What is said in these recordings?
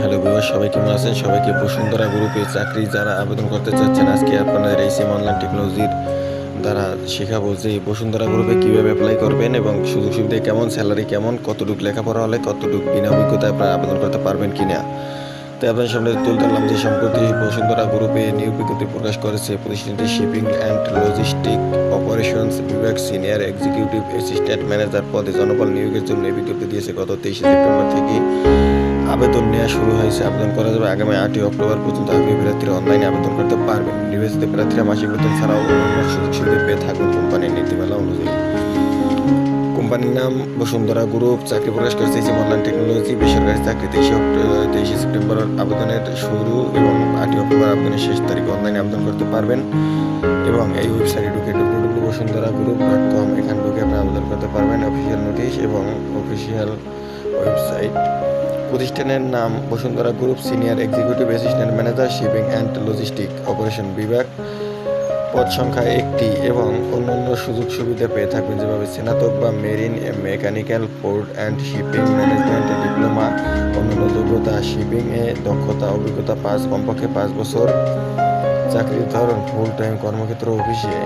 Hello বিভার সবাই কেমন আছেন? সবাইকে বসুন্ধরা গ্রুপে চাকরি যারা আবেদন করতে চাচ্ছেন, আজকে আপনাদের এই সিম অনলাইন টেকনোলজির দ্বারা শেখাবো যে বসুন্ধরা গ্রুপে কীভাবে অ্যাপ্লাই করবেন এবং সুযোগ সুবিধা কেমন স্যালারি কেমন, কতটুকু লেখাপড়া হলে কতটুকু বিনা অভিজ্ঞতায় আপনারা আবেদন করতে পারবেন কি না তো আপনার সামনে তুলে ধরলাম যে সম্প্রতি বসুন্ধরা গ্রুপে নিয়োগ বিজ্ঞপ্তি প্রকাশ করেছে প্রতিষ্ঠানটি শিপিং অ্যান্ড লজিস্টিক অপারেশনস বিভাগ সিনিয়র এক্সিকিউটিভ অ্যাসিস্ট্যান্ট ম্যানেজার পদে জনবল নিয়োগের জন্য বিজ্ঞপ্তি দিয়েছে গত তেইশে সেপ্টেম্বর থেকে। আবেদন নেওয়া শুরু হয়েছে। আবেদন করা যাবে আগামী আটই অক্টোবর পর্যন্ত। আগ্রহী প্রার্থীরা অনলাইনে আবেদন করতে পারবেন। নির্বাচিত প্রার্থীরা মাসিক বেতন ছাড়াও অন্যান্য সুযোগ সুবিধা পেয়ে থাকবেন কোম্পানির নীতিমালা অনুযায়ী। কোম্পানির নাম বসুন্ধরা গ্রুপ। চাকরি প্রকাশ করেছে অনলাইন টেকনোলজি। বেসরকারি চাকরি তেইশে অক্টোবর তেইশে সেপ্টেম্বর আবেদনের শুরু এবং আটই অক্টোবর আবেদনের শেষ তারিখে অনলাইনে আবেদন করতে পারবেন এবং এই ওয়েবসাইটে ঢুকে W Bashundhara group dot com এখানে ঢুকে আপনি আবেদন করতে পারবেন। অফিসিয়াল নোটিশ এবং অফিসিয়াল ওয়েবসাইট প্রতিষ্ঠানের নাম Bashundhara group senior executive assistant manager, shipping and logistic operation বিভাগ। পদ সংখ্যা একটি এবং অন্যান্য সুযোগ সুবিধা পেয়ে থাকবেন যেভাবে স্নাতক বা marine mechanical, port and shipping management, diploma, অন্যান্য যোগ্যতা, শিপিং এ দক্ষতা, অভিজ্ঞতা পাঁচ, কমপক্ষে পাঁচ বছর, চাকরির ধরন ফুল টাইম কর্মক্ষেত্র অফিসে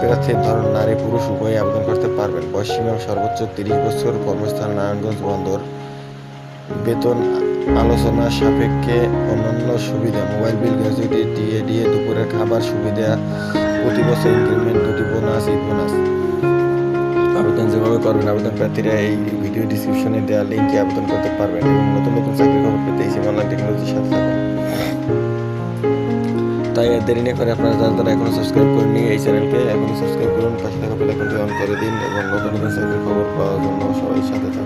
প্রার্থীর ধরন, নারী, পুরুষ উভয়ই আবেদন করতে পারবেন। বয়সীমা সর্বোচ্চ তিরিশ বছর কর্মস্থান, নারায়ণগঞ্জ বন্দর। বেতন আলোচনা সাপেক্ষে অন্যান্য সুবিধা, mobile bill gratuity DA DA দুপুরের খাবার সুবিধা, প্রতি বছর ইনক্রিমেন্ট দুটি বোনাস ঈদ বোনাস আবেদন যেভাবে করবেন, আবেদন প্রার্থীরা এই ভিডিও ডিসক্রিপশনে দেওয়া লিঙ্কে আবেদন করতে পারবেন এবং নতুন নতুন চাকরি খবর পেতে এই অনলাইন টেকনোলজির সাথে থাকুন। তাই দেরি না করে আপনারা যারা যারা এখনও সাবস্ক্রাইব করেননি এই চ্যানেলকে এখনও সাবস্ক্রাইব করুন, পাশে থাকা বেল আইকনটি অন করে দিন এবং নতুন নতুন চাকরির খবর পাওয়ার জন্য সবাই সাথে থাকুন।